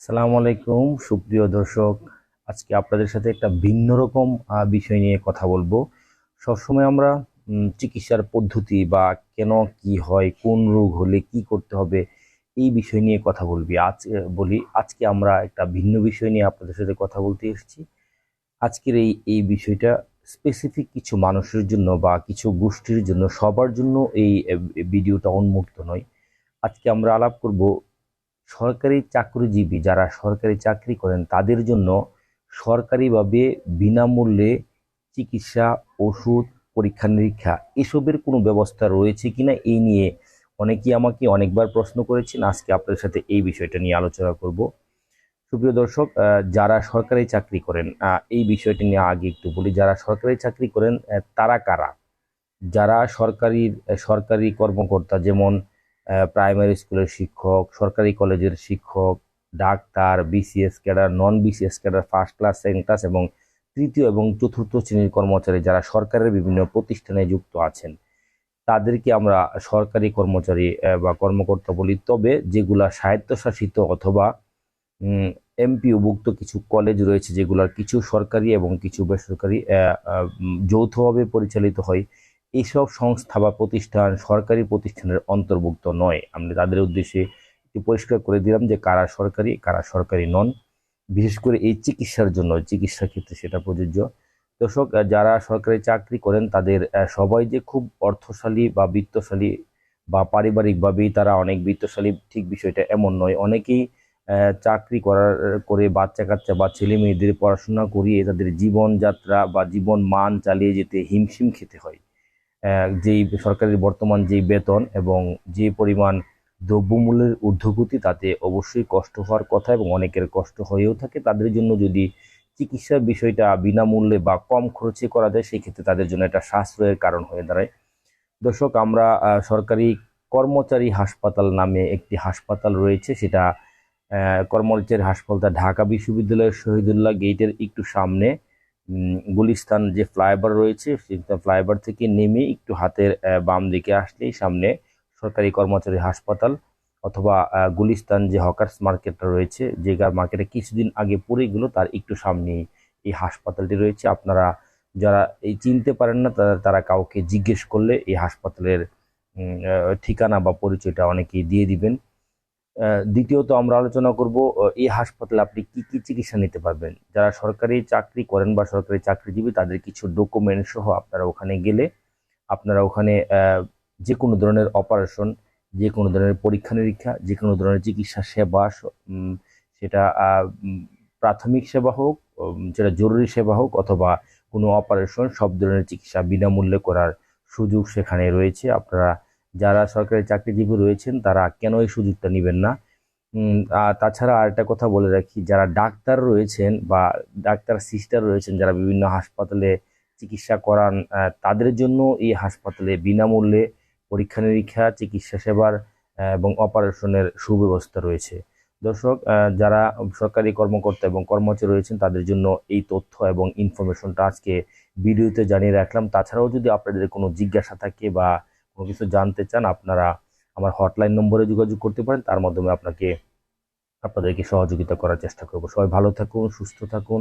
সালাম আলাইকুম, সুপ্রিয় দর্শক। আজকে আপনাদের সাথে একটা ভিন্ন রকম বিষয় নিয়ে কথা বলব। সবসময় আমরা চিকিৎসার পদ্ধতি বা কেন কি হয়, কোন রোগ হলে কি করতে হবে, এই বিষয় নিয়ে কথা বলবি। আজ বলি, আজকে আমরা একটা ভিন্ন বিষয় নিয়ে আপনাদের সাথে কথা বলতে এসেছি। আজকের এই এই বিষয়টা স্পেসিফিক কিছু মানুষের জন্য বা কিছু গোষ্ঠীর জন্য সবার জন্য এই ভিডিওটা উন্মুক্ত নয়। আজকে আমরা আলাপ করব সরকারি চাকরিজীবী যারা সরকারি চাকরি করেন, তাদের জন্য সরকারিভাবে বিনামূল্যে চিকিৎসা, ওষুধ, পরীক্ষা নিরীক্ষা এসবের কোনো ব্যবস্থা রয়েছে কিনা এই নিয়ে অনেকেই আমাকে অনেকবার প্রশ্ন করেছেন। আজকে আপনাদের সাথে এই বিষয়টা নিয়ে আলোচনা করব। সুপ্রিয় দর্শক যারা সরকারি চাকরি করেন এই বিষয়টি নিয়ে আগে একটু বলি। যারা সরকারি চাকরি করেন তারা কারা? যারা সরকারি সরকারি কর্মকর্তা যেমন প্রাইমারি স্কুলের শিক্ষক, সরকারি কলেজের শিক্ষক, doctor BCS cadre non BCS cadre first class second class এবং তৃতীয় এবং চতুর্থ শ্রেণির কর্মচারী যারা সরকারের বিভিন্ন প্রতিষ্ঠানে যুক্ত আছেন, তাদেরকে আমরা সরকারি কর্মচারী বা কর্মকর্তা বলি। তবে যেগুলা স্বায়ত্তশাসিত অথবা এমপিওভুক্ত কিছু কলেজ রয়েছে যেগুলোর কিছু সরকারি এবং কিছু বেসরকারি যৌথভাবে পরিচালিত হয় এইসব সংস্থা বা প্রতিষ্ঠান সরকারি প্রতিষ্ঠানের অন্তর্ভুক্ত নয়। আমরা তাদের উদ্দেশ্যে একটু পরিষ্কার করে দিলাম যে কারা সরকারি কারা সরকারি নন। বিশেষ করে এই চিকিৎসার জন্য, চিকিৎসার ক্ষেত্রে সেটা প্রযোজ্য। দর্শক যারা সরকারি চাকরি করেন, তাদের সবাই যে খুব অর্থশালী বা বিত্তশালী বা পারিবারিকভাবেই তারা অনেক বিত্তশালী, ঠিক বিষয়টা এমন নয়। অনেকেই চাকরি করার, করে বাচ্চা কাচ্চা বা ছেলে মেয়েদের পড়াশোনা করিয়ে তাদের জীবনযাত্রা বা জীবন মান চালিয়ে যেতে হিমশিম খেতে হয়। যেই সরকারের বর্তমান যেই বেতন এবং যে পরিমাণ দ্রব্যমূল্যের ঊর্ধ্বগতি, তাতে অবশ্যই কষ্ট হওয়ার কথা এবং অনেকের কষ্ট হয়েও থাকে। তাদের জন্য যদি চিকিৎসার বিষয়টা বিনামূল্যে বা কম খরচে করা যায়, সেক্ষেত্রে তাদের জন্য একটা সাশ্রয়ের কারণ হয়ে দাঁড়ায়। দর্শক, আমরা সরকারি কর্মচারী হাসপাতাল নামে একটি হাসপাতাল রয়েছে। সেটা কর্মচারী হাসপাতাল ঢাকা বিশ্ববিদ্যালয়ের শহীদুল্লাহ গেটের একটু সামনে। গুলিস্তান যে ফ্লাইওভার রয়েছে সেই ফ্লাইওভার থেকে নেমে একটু হাতের বাম দিকে আসলেই সামনে সরকারি কর্মচারী হাসপাতাল অথবা গুলিস্তান যে হকার্স মার্কেটটা রয়েছে, যে মার্কেটে কিছুদিন আগে পড়ে গেল, তার একটু সামনেই এই হাসপাতালটি রয়েছে। আপনারা যারা এই চিনতে পারেন না, তারা তারা কাউকে জিজ্ঞেস করলে এই হাসপাতালের ঠিকানা বা পরিচয়টা অনেকেই দিয়ে দিবেন। দ্বিতীয়ত আমরা আলোচনা করব এই হাসপাতালে আপনি কি কি চিকিৎসা নিতে পারবেন? যারা সরকারি চাকরি করেন বা সরকারি চাকরিজীবী, তাদের কিছু ডকুমেন্ট সহ আপনারা ওখানে গেলে, আপনারা ওখানে যে কোনো ধরনের অপারেশন যে কোনো ধরনের পরীক্ষা নিরীক্ষা যে কোনো ধরনের চিকিৎসা সেবা সেটা প্রাথমিক সেবা হোক সেটা জরুরি সেবা হোক অথবা কোনো অপারেশন সব ধরনের চিকিৎসা বিনামূল্যে করার সুযোগ সেখানে রয়েছে। আপনারা যারা সরকারি চাকরিজীবী রয়েছেন, তারা কেন এই সুযোগটা নেবেন না? তাছাড়া আরেকটা কথা বলে রাখি, যারা ডাক্তার রয়েছেন বা ডাক্তার সিস্টার রয়েছেন, যারা বিভিন্ন হাসপাতালে চিকিৎসা করান তাদের জন্য এই হাসপাতালে বিনামূল্যে পরীক্ষা নিরীক্ষা, চিকিৎসা সেবার এবং অপারেশনের সুব্যবস্থা রয়েছে। দর্শক যারা সরকারি কর্মকর্তা এবং কর্মচারী রয়েছেন, তাদের জন্য এই তথ্য এবং ইনফরমেশনটা আজকে ভিডিওতে জানিয়ে রাখলাম। তাছাড়াও যদি আপনাদের কোনো জিজ্ঞাসা থাকে বা কোনো কিছু জানতে চান, আপনারা আমার হটলাইন নম্বরে যোগাযোগ করতে পারেন, তার মাধ্যমে আপনাকে, আপনাদেরকে সহযোগিতা করার চেষ্টা করব। সবাই ভালো থাকুন, সুস্থ থাকুন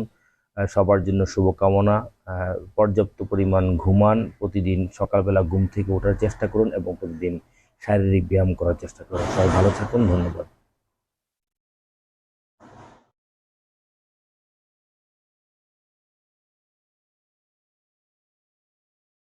সবার জন্য শুভকামনা পর্যাপ্ত পরিমাণ ঘুমান, প্রতিদিন সকালবেলা ঘুম থেকে ওঠার চেষ্টা করুন এবং প্রতিদিন শারীরিক ব্যায়াম করার চেষ্টা করুন। সবাই ভালো থাকুন, ধন্যবাদ।